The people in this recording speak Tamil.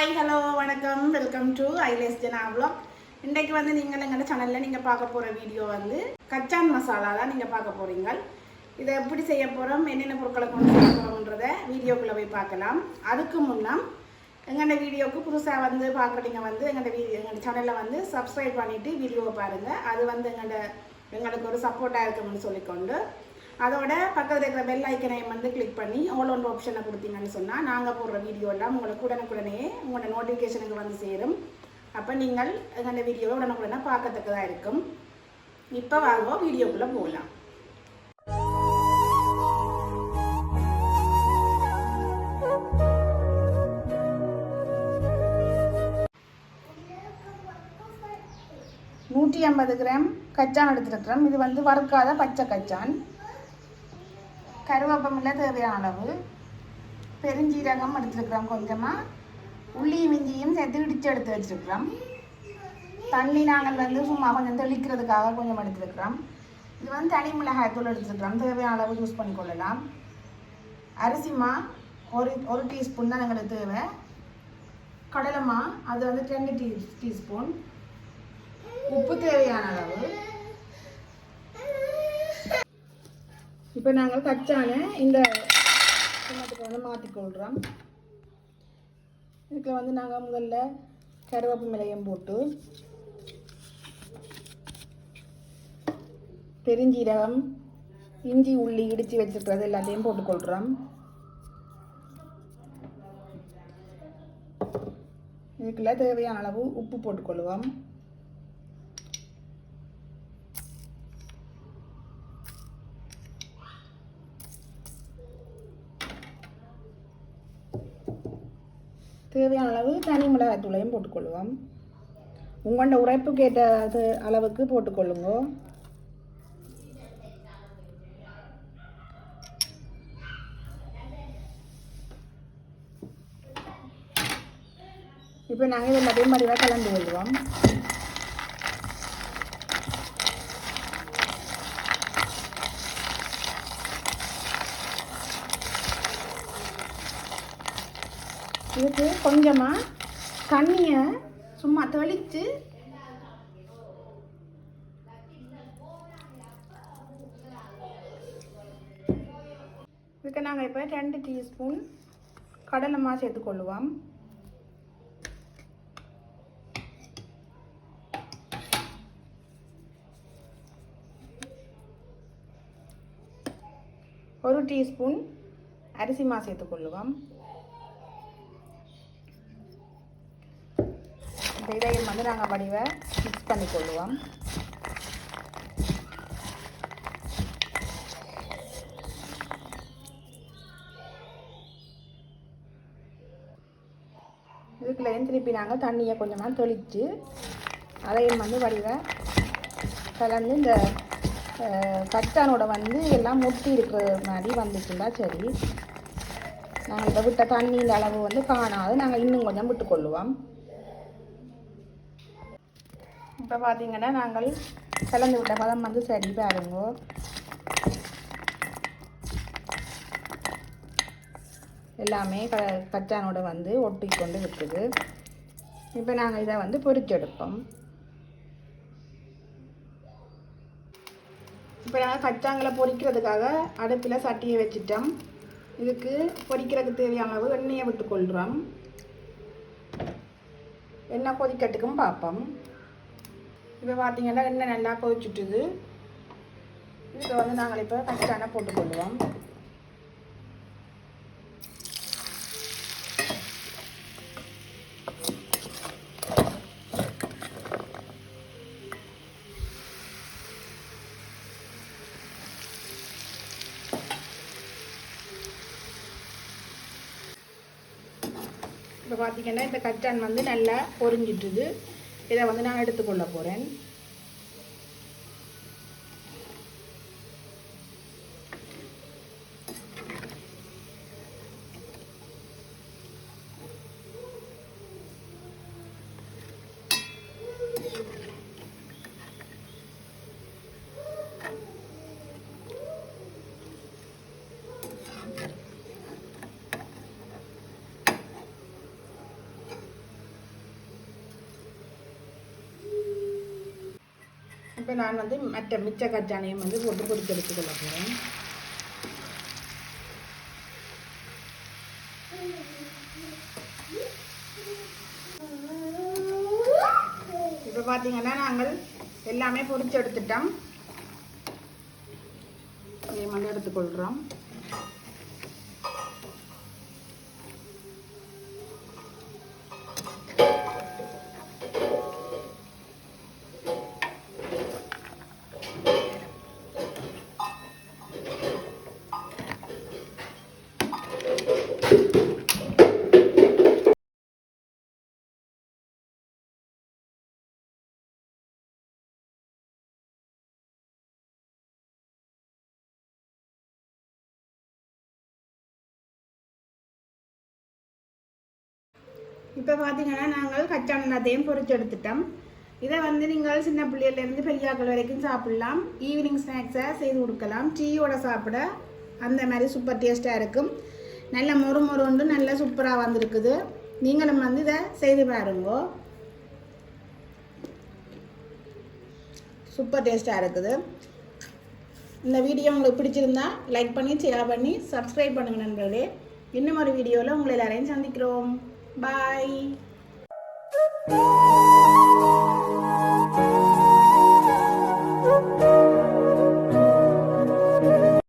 ஹாய் ஹலோ வணக்கம். வெல்கம் டு ஐலேஸ் ஜனா vlog. இன்றைக்கு வந்து நீங்கள் எங்கள் சேனலில் நீங்கள் பார்க்க போகிற வீடியோ வந்து கச்சான் மசாலா தான் நீங்கள் பார்க்க போகிறீங்க இதை எப்படி செய்ய போகிறோம் என்னென்ன பொருட்களை கொண்டு செய்ய போகிறோம்ன்றத வீடியோக்குள்ளே போய் பார்க்கலாம். அதுக்கு முன்னம் எங்களோட வீடியோவுக்கு புதுசாக வந்து பார்க்குறீங்க வந்து எங்களோட வீடியோ எங்களோட சேனலில் வந்து சப்ஸ்கிரைப் பண்ணிவிட்டு வீடியோவை பாருங்கள் அது வந்து எங்களோட எங்களுக்கு ஒரு சப்போர்ட்டாக இருக்கும்னு சொல்லிக்கொண்டு அதோட பக்கத்தில் இருக்கிற பெல் ஐக்கனை வந்து கிளிக் பண்ணி ஆல் ஒன் ஆப்ஷனை கொடுத்தீங்கன்னு சொன்னால் நாங்கள் போடுற வீடியோ எல்லாம் உங்களுக்கு உடனுக்குடனே உங்களோட நோட்டிஃபிகேஷனுக்கு வந்து சேரும். அப்போ நீங்கள் எங்களோட வீடியோவை உடனுக்குடனே பார்க்கத்தக்கதாக இருக்கும். இப்போ வாங்க வீடியோக்குள்ளே போகலாம் நூற்றி ஐம்பது கிராம் கச்சான் எடுத்துருக்கிறோம். இது வந்து வறுக்காத பச்சை கச்சான். கருவேப்பமில்லை தேவையான அளவு? பெருஞ்சீரகம் எடுத்துருக்குறோம் கொஞ்சமாக உள்ளியும் இஞ்சியும் சேர்த்து இடித்து எடுத்து வச்சுருக்குறோம். தண்ணி நாங்கள் வந்து சும்மா கொஞ்சம் தெளிக்கிறதுக்காக கொஞ்சம் எடுத்துருக்குறோம். இது வந்து தனி மிளகாய் தூள் எடுத்துருக்குறோம். தேவையான அளவு யூஸ் பண்ணி கொள்ளலாம். அரிசிமா ஒரு ஒரு டீஸ்பூன் தான் எங்களுக்கு தேவை. கடலைமா அது வந்து ரெண்டு டீ டீஸ்பூன் உப்பு தேவையான அளவு. இப்போ நாங்கள் கச்சான இந்த கிண்ணத்துக்கு வந்து மாற்றிக்கொள்கிறோம் இதுக்கு வந்து நாங்கள் முதல்ல கருவேப்பு மிளையம் போட்டு பெருஞ்சீரகம் இஞ்சி உள்ளி இடித்து வச்சுருக்கிறது எல்லாத்தையும் போட்டுக்கொள்கிறோம் இதுக்குள்ள தேவையான அளவு உப்பு போட்டுக்கொள்வோம். தேவையான அளவு தனி மிளகாய் தூளையும் போட்டுக்கொள்வோம். உங்களோட உரைப்புக்கு ஏற்ற அளவுக்கு போட்டுக்கொள்ளுங்க. இப்போ நாங்கள் இதில் அதே மாதிரி தான் கலந்து கொள்வோம் இதுக்கு கொஞ்சமாக தண்ணியை சும்மா தெளித்து இதுக்கு நாங்கள் இப்போ ரெண்டு டீஸ்பூன் கடலைமா சேர்த்துக்கொள்ளுவோம் ஒரு டீஸ்பூன் அரிசி மா சேர்த்துக்கொள்ளுவோம் இந்த இதையும் வந்து நாங்கள் வடிவை மிக்ஸ் பண்ணிக்கொள்ளுவோம் இதுக்குள்ளேயும் திருப்பி நாங்கள் தண்ணியை கொஞ்சமாக தொளித்து அதையும் வந்து வடிவை கலந்து இந்த அஹ், கச்சானோட வந்து எல்லாம் முட்டி இருக்கிற மாதிரி வந்துச்சுன்னா சரி. நாங்கள் இதை விட்ட தண்ணியின் அளவு வந்து காணாது. நாங்கள் இன்னும் கொஞ்சம் விட்டுக்கொள்ளுவோம். இப்போ பார்த்தீங்கன்னா நாங்கள் கலந்து விட்ட பதம் வந்து சரி பாருங்க. எல்லாமே க கச்சானோட வந்து ஒட்டி கொண்டு இருக்குது. இப்போ நாங்கள் இதை வந்து பொறிச்செடுப்போம். இப்போ நாங்கள் கச்சாங்களை பொரிக்கிறதுக்காக அடுப்பில் சட்டியை வச்சுட்டோம். இதுக்கு பொரிக்கிறதுக்கு தேவையான அளவு எண்ணெயை விட்டுக்கொள்கிறோம் எண்ணெய் கொதிக்கட்டுக்கும் பார்ப்போம். இப்போ பார்த்தீங்கன்னா எண்ணெய் நல்லா கொதிச்சுட்டுது. இதுக்கு வந்து நாங்கள் இப்போ கச்சான போட்டுக்கொள்வோம் இப்போ பார்த்தீங்கன்னா இந்த கச்சான் வந்து நல்லா பொரிஞ்சிட்டுது. இதை வந்து நான் எடுத்துக்கொள்ள போகிறேன் இப்போ நான் வந்து மற்ற மிச்ச கச்சானையும் வந்து போட்டு பொரிச்சு எடுத்துக்கொள்ள போகிறேன் இப்போ பார்த்தீங்கன்னா நாங்கள் எல்லாமே பொறிச்சு எடுத்துட்டோம். இதே மாதிரி எடுத்துக்கொள்கிறோம் இப்போ பார்த்தீங்கன்னா நாங்கள் கச்சான் எல்லாத்தையும் எடுத்துட்டோம். இதை வந்து நீங்கள் சின்ன பிள்ளையிலேருந்து பெரியாக்கள் வரைக்கும் சாப்பிடலாம். ஈவினிங் ஸ்நாக்ஸை செய்து கொடுக்கலாம். டீயோட சாப்பிட அந்த மாதிரி சூப்பர் டேஸ்ட்டாக இருக்கும். நல்ல மொறு மொறுண்டு நல்ல சூப்பராக வந்திருக்குது. நீங்களும் வந்து இதை செய்து பாருங்க. சூப்பர் டேஸ்ட்டாக இருக்குது. இந்த வீடியோ உங்களுக்கு பிடிச்சிருந்தா லைக் பண்ணி ஷேர் பண்ணி சப்ஸ்கிரைப் பண்ணுங்கள் நண்பர்களே. இன்னும் ஒரு வீடியோவில் உங்களை எல்லாரையும் சந்திக்கிறோம். பாய்